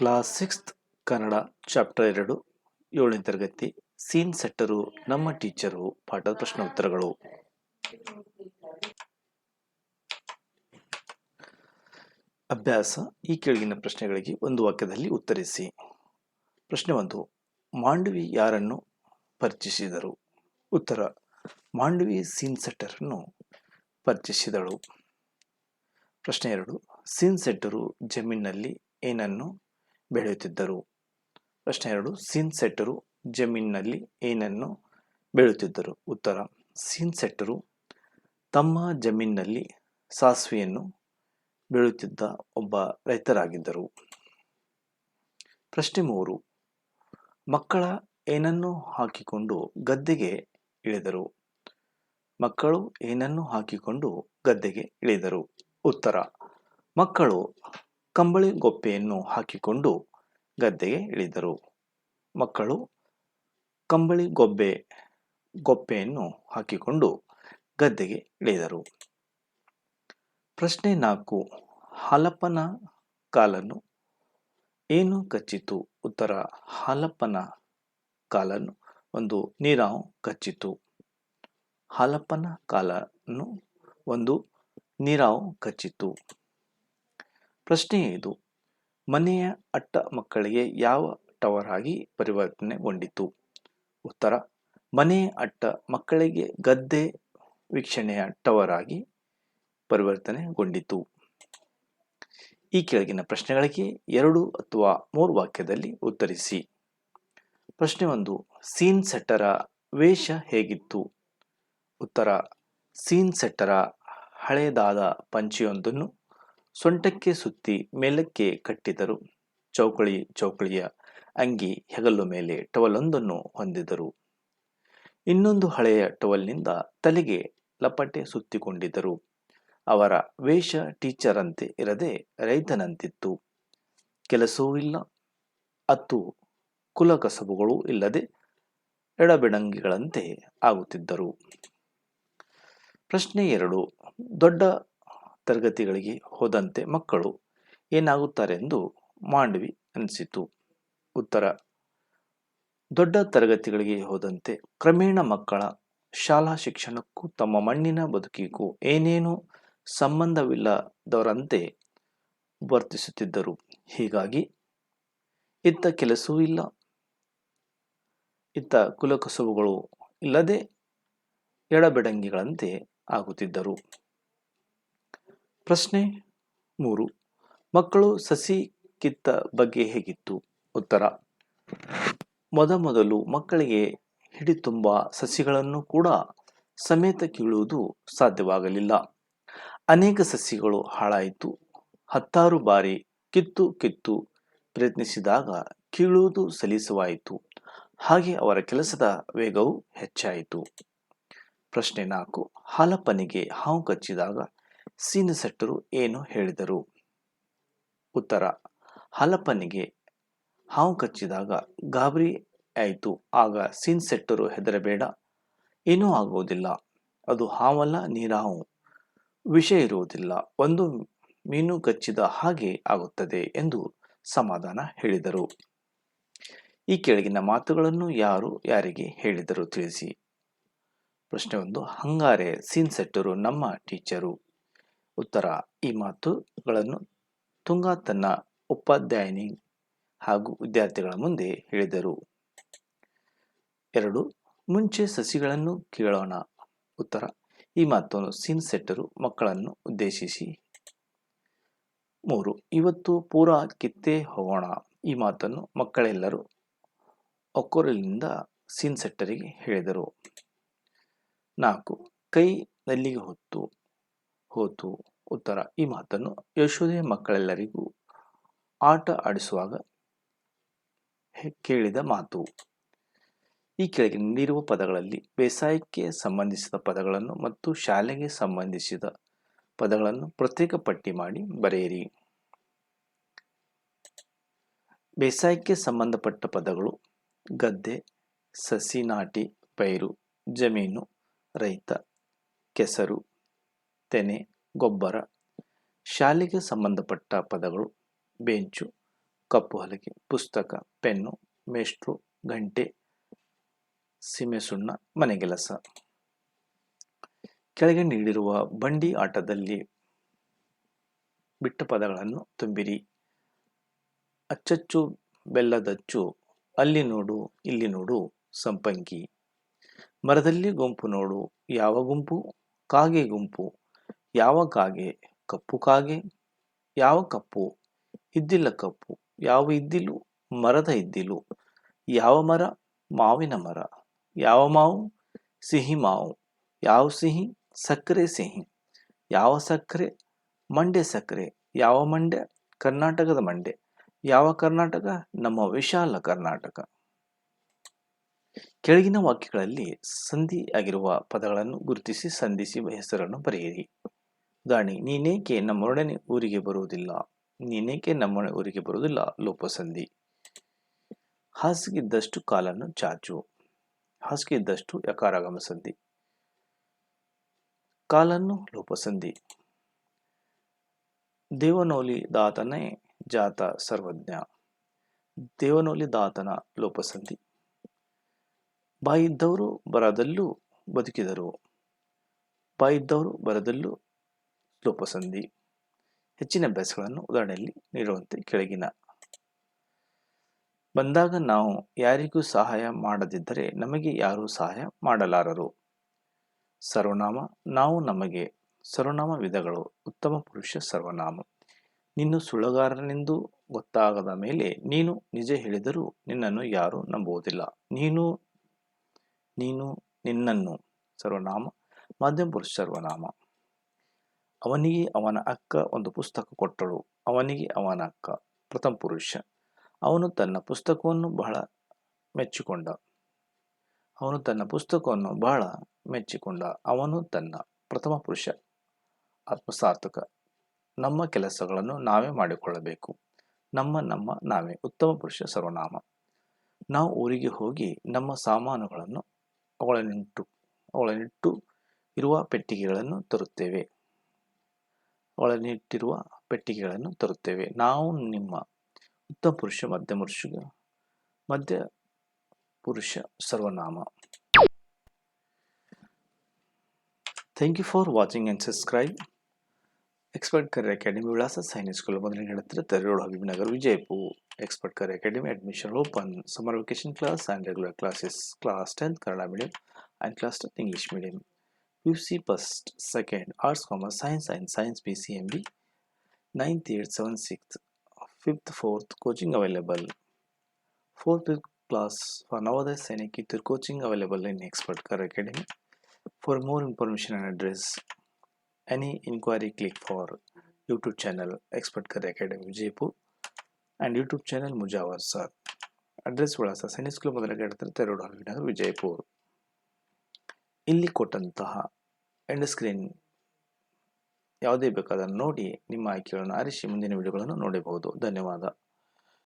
Class sixth Kannada chapter ಎರಡು ಏಳನೇ ತರಗತಿ ಸೀನ್ ಸೆಟ್ಟರು, ನಮ್ಮ ಟೀಚರು ಪಾಠದ ಪ್ರಶ್ನೆ ಉತ್ತರಗಳು. ಅಭ್ಯಾಸ ಈ ಕೆಳಗಿನ ಪ್ರಶ್ನೆಗಳಿಗೆ ಒಂದು ವಾಕ್ಯದಲ್ಲಿ ಉತ್ತರಿಸಿ. ಪ್ರಶ್ನೆ ಒಂದು, ಮಾಂಡವಿ ಯಾರನ್ನು ಪರಿಚಯಿಸಿದರು? ಉತ್ತರ, ಮಾಂಡವಿ ಸೀನ್ ಸೆಟ್ಟರನ್ನು ಪರಿಚಯಿಸಿದಳು. ಪ್ರಶ್ನೆ ಎರಡು, ಸೀನ್ ಸೆಟ್ಟರು ಜಮೀನಿನಲ್ಲಿ ಏನನ್ನು ಬೆಳೆಯುತ್ತಿದ್ದರು. ಪ್ರಶ್ನೆ ಎರಡು, ಸೀನ್ ಸೆಟ್ಟರು ಜಮೀನಿನಲ್ಲಿ ಏನನ್ನು ಬೆಳೆಯುತ್ತಿದ್ದರು? ಉತ್ತರ, ಸೀನ್ ಸೆಟ್ಟರು ತಮ್ಮ ಜಮೀನಿನಲ್ಲಿ ಸಾಸಿವೆಯನ್ನು ಬೆಳೆಯುತ್ತಿದ್ದ ಒಬ್ಬ ರೈತರಾಗಿದ್ದರು. ಪ್ರಶ್ನೆ ಮೂರು, ಮಕ್ಕಳ ಏನನ್ನು ಹಾಕಿಕೊಂಡು ಗದ್ದೆಗೆ ಇಳಿದರು? ಮಕ್ಕಳು ಏನನ್ನು ಹಾಕಿಕೊಂಡು ಗದ್ದೆಗೆ ಇಳಿದರು? ಉತ್ತರ, ಮಕ್ಕಳು ಕಂಬಳಿ ಗೊಪ್ಪೆಯನ್ನು ಹಾಕಿಕೊಂಡು ಗದ್ದೆಗೆ ಇಳಿದರು. ಮಕ್ಕಳು ಕಂಬಳಿ ಗೊಬ್ಬೆ ಗೊಬ್ಬೆಯನ್ನು ಹಾಕಿಕೊಂಡು ಗದ್ದೆಗೆ ಇಳಿದರು. ಪ್ರಶ್ನೆ ನಾಲ್ಕು ಹಾಲಪ್ಪನ ಕಾಲನ್ನು ಏನು ಕಚ್ಚಿತು? ಉತ್ತರ ಹಾಲಪ್ಪನ ಕಾಲನ್ನು ಒಂದು ನೀರಾವು ಕಚ್ಚಿತು. ಹಾಲಪ್ಪನ ಕಾಲನ್ನು ಒಂದು ನೀರಾವು ಕಚ್ಚಿತು. ಪ್ರಶ್ನೆ ಐದು ಮನೆಯ ಅಟ್ಟ ಮಕ್ಕಳಿಗೆ ಯಾವ ಟವರ್ ಆಗಿ ಪರಿವರ್ತನೆಗೊಂಡಿತು ಉತ್ತರ, ಮನೆಯ ಅಟ್ಟ ಮಕ್ಕಳಿಗೆ ಗದ್ದೆ ವೀಕ್ಷಣೆಯ ಟವರ್ ಆಗಿ ಪರಿವರ್ತನೆಗೊಂಡಿತು ಈ ಕೆಳಗಿನ ಪ್ರಶ್ನೆಗಳಿಗೆ ಎರಡು ಅಥವಾ ಮೂರು ವಾಕ್ಯದಲ್ಲಿ ಉತ್ತರಿಸಿ. ಪ್ರಶ್ನೆ ಒಂದು, ಸೀನ್ ಸೆಟ್ಟರ ವೇಷ ಹೇಗಿತ್ತು? ಉತ್ತರ, ಸೀನ್ ಸೆಟ್ಟರ ಹಳೆಯದಾದ ಪಂಚೆಯೊಂದನ್ನು ಸೊಂಟಕ್ಕೆ ಸುತ್ತಿ ಮೇಲಕ್ಕೆ ಕಟ್ಟಿದರು. ಚೌಕಳಿ, ಚೌಕಳಿಯ ಅಂಗಿ ಹೆಗಲು ಮೇಲೆ ಟವಲೊಂದನ್ನು ಹೊಂದಿದರು. ಇನ್ನೊಂದು ಹಳೆಯ ಟವಲ್ನಿಂದ ತಲೆಗೆ ಲಪಟೆ ಸುತ್ತಿಕೊಂಡಿದ್ದರು. ಅವರ ವೇಷ ಟೀಚರಂತೆ ಇರದೆ ರೈತನಂತಿತ್ತು. ಕೆಲಸವೂ ಇಲ್ಲ. ಅತ್ತು ಕುಲಕಸಬುಗಳು ಇಲ್ಲದೆ ಎಡಬಿಡಂಗಿಗಳಂತೆ ಆಗುತ್ತಿದ್ದರು. ಪ್ರಶ್ನೆ ಎರಡು, ದೊಡ್ಡ ತರಗತಿಗಳಿಗೆ ಹೋದಂತೆ ಮಕ್ಕಳು ಏನಾಗುತ್ತಾರೆಂದು ಮಾಂಡವಿ ಅನಿಸಿತು. ಉತ್ತರ, ದೊಡ್ಡ ತರಗತಿಗಳಿಗೆ ಹೋದಂತೆ ಕ್ರಮೇಣ ಮಕ್ಕಳ ಶಾಲಾ ಶಿಕ್ಷಣಕ್ಕೂ ತಮ್ಮ ಮಣ್ಣಿನ ಬದುಕಿಗೂ ಏನೇನೂ ಸಂಬಂಧವಿಲ್ಲದವರಂತೆ ವರ್ತಿಸುತ್ತಿದ್ದರು. ಹೀಗಾಗಿ ಇತ್ತ ಕೆಲಸವೂ ಇಲ್ಲ. ಇತ್ತ ಕುಲಕಸುಬುಗಳು ಇಲ್ಲದೆ ಎಡಬೆಡಂಗಿಗಳಂತೆ ಆಗುತ್ತಿದ್ದರು. ಪ್ರಶ್ನೆ ಮೂರು. ಮಕ್ಕಳು ಸಸಿ ಕಿತ್ತ ಬಗ್ಗೆ ಹೇಗಿತ್ತು? ಉತ್ತರ. ಮೊದಮೊದಲು ಮಕ್ಕಳಿಗೆ ಹಿಡಿ ತುಂಬ ಸಸಿಗಳನ್ನು ಕೂಡ ಸಮೇತ ಕೀಳುವುದು ಸಾಧ್ಯವಾಗಲಿಲ್ಲ. ಅನೇಕ ಸಸಿಗಳು ಹಾಳಾಯಿತು. ಹತ್ತಾರು ಬಾರಿ ಕಿತ್ತು ಕಿತ್ತು ಪ್ರಯತ್ನಿಸಿದಾಗ ಕೀಳುವುದು ಸಲೀಸವಾಯಿತು. ಹಾಗೆ ಅವರ ಕೆಲಸದ ವೇಗವು ಹೆಚ್ಚಾಯಿತು. ಪ್ರಶ್ನೆ ನಾಲ್ಕು. ಹಾಲಪ್ಪನಿಗೆ ಹಾವು ಕಚ್ಚಿದಾಗ ಸೀನಸೆಟ್ಟರು ಏನು ಹೇಳಿದರು? ಉತ್ತರ, ಹಲಪನಿಗೆ ಹಾವು ಕಚ್ಚಿದಾಗ ಗಾಬರಿ ಆಯಿತು. ಆಗ ಸೀನ್ಸೆಟ್ಟರು ಹೆದರಬೇಡ, ಏನೂ ಆಗುವುದಿಲ್ಲ. ಅದು ಹಾವಲ್ಲ, ನೀರಾವು ವಿಷ ಇರುವುದಿಲ್ಲ. ಒಂದು ಮೀನು ಕಚ್ಚಿದ ಹಾಗೆ ಆಗುತ್ತದೆ ಎಂದು ಸಮಾಧಾನ ಹೇಳಿದರು. ಈ ಕೆಳಗಿನ ಮಾತುಗಳನ್ನು ಯಾರು ಯಾರಿಗೆ ಹೇಳಿದರು ತಿಳಿಸಿ. ಪ್ರಶ್ನೆ ಒಂದು, ಹಂಗಾರೆ ಸೀನ್ಸೆಟ್ಟರು ನಮ್ಮ ಟೀಚರು? ಉತ್ತರ. ಈ ಮಾತುಗಳನ್ನು ತುಂಗಾ ತನ್ನ ಉಪಾಧ್ಯಾಯಿನಿ ಹಾಗೂ ವಿದ್ಯಾರ್ಥಿಗಳ ಮುಂದೆ ಹೇಳಿದರು. ಎರಡು, ಮುಂಚೆ ಸಸಿಗಳನ್ನು ಕೇಳೋಣ. ಉತ್ತರ, ಈ ಮಾತನ್ನು ಸಿನ್ ಸೆಟ್ಟರು ಮಕ್ಕಳನ್ನು ಉದ್ದೇಶಿಸಿ. ಮೂರು, ಇವತ್ತು ಪೂರ ಕಿತ್ತೆ ಹೋಗೋಣ. ಈ ಮಾತನ್ನು ಮಕ್ಕಳೆಲ್ಲರೂ ಒಕ್ಕೊರಲಿನಿಂದ ಸಿನ್ ಸೆಟ್ಟರಿಗೆ ಹೇಳಿದರು. ನಾಲ್ಕು, ಕೈ ನಲ್ಲಿಗೆ ಹೊತ್ತು ಹೋತು ಉತ್ತರ, ಈ ಮಾತನ್ನು ಯಶೋದೆ ಮಕ್ಕಳೆಲ್ಲರಿಗೂ ಆಟ ಆಡಿಸುವಾಗ ಕೇಳಿದ ಮಾತು. ಈ ಕೆಳಗೆ ನೀಡಿರುವ ಪದಗಳಲ್ಲಿ ಬೇಸಾಯಕ್ಕೆ ಸಂಬಂಧಿಸಿದ ಪದಗಳನ್ನು ಮತ್ತು ಶಾಲೆಗೆ ಸಂಬಂಧಿಸಿದ ಪದಗಳನ್ನು ಪ್ರತ್ಯೇಕ ಪಟ್ಟಿ ಮಾಡಿ ಬರೆಯಿರಿ. ಬೇಸಾಯಕ್ಕೆ ಸಂಬಂಧಪಟ್ಟ ಪದಗಳು ಗದ್ದೆ ಸಸಿ ನಾಟಿ ಪೈರು, ಜಮೀನು, ರೈತ, ಕೆಸರು, ತೆನೆ ಗೊಬ್ಬರ, ಶಾಲೆಗೆ ಸಂಬಂಧಪಟ್ಟ ಪದಗಳು, ಬೆಂಚು, ಕಪ್ಪು ಹಲಗೆ, ಪುಸ್ತಕ, ಪೆನ್ನು, ಮೇಷ್ಟ್ರು, ಗಂಟೆ ಸೀಮೆ ಸುಣ್ಣ ಮನೆಗೆಲಸ ಕೆಳಗೆ ನೀಡಿರುವ ಬಂಡಿ ಆಟದಲ್ಲಿ ಬಿಟ್ಟ ಪದಗಳನ್ನು ತುಂಬಿರಿ. ಅಚ್ಚಚ್ಚು ಬೆಲ್ಲದಚ್ಚು, ಅಲ್ಲಿ ನೋಡು, ಇಲ್ಲಿ ನೋಡು, ಸಂಪಂಗಿ. ಮರದಲ್ಲಿ ಗುಂಪು ನೋಡು, ಯಾವ ಗುಂಪು? ಕಾಗೆ ಗುಂಪು. ಯಾವ ಕಾಗೆ? ಕಪ್ಪು ಕಾಗೆ? ಯಾವ ಕಪ್ಪು? ಇದ್ದಿಲ್ಲ ಕಪ್ಪು. ಯಾವ ಇದ್ದಿಲು ಮರದ ಇದ್ದಿಲು ಯಾವ ಮರ? ಮಾವಿನ ಮರ. ಯಾವ ಮಾವು? ಸಿಹಿ ಮಾವು. ಯಾವ ಸಿಹಿ? ಸಕ್ಕರೆ ಸಿಹಿ. ಯಾವ ಸಕ್ಕರೆ? ಮಂಡ್ಯ ಸಕ್ಕರೆ. ಯಾವ ಮಂಡ್ಯ? ಕರ್ನಾಟಕದ ಮಂಡ್ಯ. ಯಾವ ಕರ್ನಾಟಕ? ನಮ್ಮ ವಿಶಾಲ ಕರ್ನಾಟಕ. ಕೆಳಗಿನ ವಾಕ್ಯಗಳಲ್ಲಿ ಸಂಧಿ ಆಗಿರುವ ಪದಗಳನ್ನು ಗುರುತಿಸಿ ಸಂಧಿಸಿ ಹೆಸರನ್ನು ಬರೆಯಿರಿ. ಉದಾಹರಣೆ ನೀನೇಕೆ ನಮ್ಮೊಡನೆ ಊರಿಗೆ ಬರುವುದಿಲ್ಲ? ನೀನೇಕೆ ನಮ್ಮೊಡನೆ ಊರಿಗೆ ಬರುವುದಿಲ್ಲ? ಲೋಪಸಂಧಿ. ಹಾಸಿಗಿದ್ದಷ್ಟು ಕಾಲನ್ನು ಚಾಚು. ಹಾಸಿಗೆ ಇದ್ದಷ್ಟು ಯಕಾರಾಗಮ ಸಂಧಿ. ಕಾಲನ್ನು ಲೋಪಸಂಧಿ. ದೇವನೋಲಿ ದಾತನೇ ಜಾತ ಸರ್ವಜ್ಞ. ದೇವನೋಲಿ ದಾತನ ಲೋಪಸಂಧಿ. ಬಾಯಿದ್ದವರು ಬರದಲ್ಲೂ ಬದುಕಿದರು. ಬಾಯಿದ್ದವರು ಬರದಲ್ಲೂ ಲೋಪಸಂಧಿ ಹೆಚ್ಚಿನ ಅಭ್ಯಾಸಗಳನ್ನು ಉದಾಹರಣೆಯಲ್ಲಿ ನೀಡುವಂತೆ ಕೆಳಗಿನ. ಬಂದಾಗ ನಾವು ಯಾರಿಗೂ ಸಹಾಯ ಮಾಡದಿದ್ದರೆ ನಮಗೆ ಯಾರೂ ಸಹಾಯ ಮಾಡಲಾರರು. ಸರ್ವನಾಮ, ನಾವು ನಮಗೆ ಸರ್ವನಾಮ ವಿಧಗಳು, ಉತ್ತಮ ಪುರುಷ ಸರ್ವನಾಮ. ನಿನ್ನ ಸುಳ್ಳಗಾರನೆಂದು ಗೊತ್ತಾಗದ ಮೇಲೆ ನೀನು ನಿಜ ಹೇಳಿದರೂ ನಿನ್ನನ್ನು ಯಾರೂ ನಂಬುವುದಿಲ್ಲ. ನೀನು ನೀನು ನಿನ್ನನ್ನು ಸರ್ವನಾಮ, ಮಾಧ್ಯಮ ಪುರುಷ ಸರ್ವನಾಮ. ಅವನಿಗೆ ಅವನ ಅಕ್ಕ ಒಂದು ಪುಸ್ತಕ ಕೊಟ್ಟಳು. ಅವನಿಗೆ ಅವನ ಅಕ್ಕ, ಪ್ರಥಮ ಪುರುಷ. ಅವನು ತನ್ನ ಪುಸ್ತಕವನ್ನು ಬಹಳ ಮೆಚ್ಚಿಕೊಂಡ. ಅವನು ತನ್ನ ಪುಸ್ತಕವನ್ನು ಬಹಳ ಮೆಚ್ಚಿಕೊಂಡ. ಅವನು ತನ್ನ ಪ್ರಥಮ ಪುರುಷ, ಆತ್ಮಸಾರ್ಥಕ. ನಮ್ಮ ಕೆಲಸಗಳನ್ನು ನಾವೇ ಮಾಡಿಕೊಳ್ಳಬೇಕು. ನಮ್ಮ ನಮ್ಮ, ನಾವೇ ಉತ್ತಮ ಪುರುಷ ಸರ್ವನಾಮ. ನಾವು ಊರಿಗೆ ಹೋಗಿ ನಮ್ಮ ಸಾಮಾನುಗಳನ್ನು ಅವುಗಳನ್ನಿಟ್ಟು ಅವುಗಳನ್ನಿಟ್ಟು ಇರುವ ಪೆಟ್ಟಿಗೆಗಳನ್ನು ತರುತ್ತೇವೆ. ಒಳನಿಟ್ಟಿರುವ ಪೆಟ್ಟಿಗೆಗಳನ್ನು ತರುತ್ತೇವೆ. ನಾವು ನಿಮ್ಮ ಉತ್ತಮ ಪುರುಷ ಮಧ್ಯಮ ಮಧ್ಯ ಪುರುಷ ಸರ್ವನಾಮ. Thank you for watching and subscribe expert career academy ವಿಳಾಸ ಸೈನಿಕ್ ಸ್ಕೂಲ್ ಮೊದಲನೇ ಹೇಳುತ್ತಾರೆ ತೆರೆಯೋಳು Habib Nagar, Vijayapur. Expert career academy admission open summer vacation class and regular classes class tenth Kannada medium and class tenth English medium you see first second arts commerce science and science pcmb 9th 8th 7th 6th 5th 4th coaching available 4th 5th class for Navodaya Sainik Kittur coaching available in Expert Car Academy for more information and address any inquiry click for YouTube channel Expert Car Academy Jaipur and YouTube channel Mujawar sir address Vadasa Sainik School Madalagadattar Therodol Vijaipur ಇಲ್ಲಿ ಕೊಟ್ಟಂತಹ end screen ಯಾವುದೇ ಬೇಕಾದರೂ ನೋಡಿ ನಿಮ್ಮ ಆಯ್ಕೆಗಳನ್ನು ಆರಿಸಿ ಮುಂದಿನ ವಿಡಿಯೋಗಳನ್ನು ನೋಡಬಹುದು. ಧನ್ಯವಾದ.